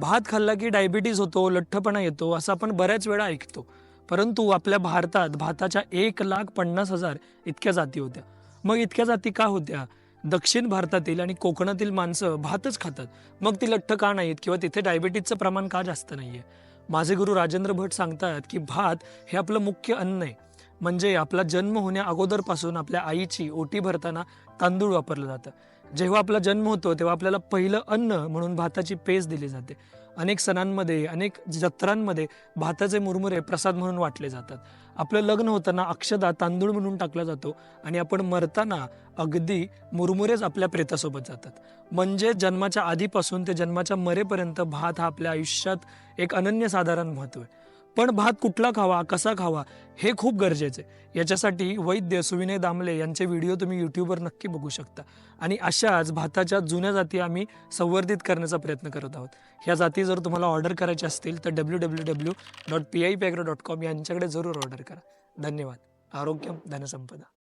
भात खाल्ला की डायबिटीज होतो लठ्ठपणा येतो असं आपण बऱ्याच वेळा ऐकतो. परंतु आपल्या भारतात भाताच्या एक लाख पन्नास हजार इतक्या जाती होत्या. मग इतक्या जाती का होत्या? दक्षिण भारतातील आणि कोकणातील माणसं भातच खातात. मग ती लठ्ठ का नाहीत किंवा तिथे डायबिटीजचं प्रमाण का जास्त नाही आहे माझे गुरु राजेंद्र भट सांगतात की भात हे आपलं मुख्य अन्न आहे. म्हणजे आपला जन्म होण्या अगोदरपासून आपल्या आईची ओटी भरताना तांदूळ वापरलं जातं. जेव्हा आपला जन्म होतो तेव्हा आपल्याला पहिलं अन्न म्हणून भाताची पेज दिली जाते. अनेक सणांमध्ये अनेक जत्रांमध्ये भाताचे मुरमुरे प्रसाद म्हणून वाटले जातात. आपलं लग्न होताना अक्षदा तांदूळ म्हणून टाकला जातो आणि आपण मरताना अगदी मुरमुरेच आपल्या प्रेतासोबत जातात. म्हणजे जन्माच्या आधीपासून ते जन्माच्या मरेपर्यंत भात हा आपल्या आयुष्यात एक अनन्यसाधारण महत्त्व आहे. पण भात कुठला खावा कसा खावा हे खूप गरजेचं आहे. याच्यासाठी वैद्य सुविनय दामले यांचे व्हिडिओ तुम्ही यूट्यूबवर नक्की बघू शकता. आणि अशाच भाताच्या जुन्या जाती आम्ही संवर्धित करण्याचा प्रयत्न करत आहोत. ह्या जाती जर तुम्हाला ऑर्डर करायच्या असतील तर W W W dot P I Pagro dot com यांच्याकडे जरूर ऑर्डर करा. धन्यवाद. आरोग्य धनसंपदा.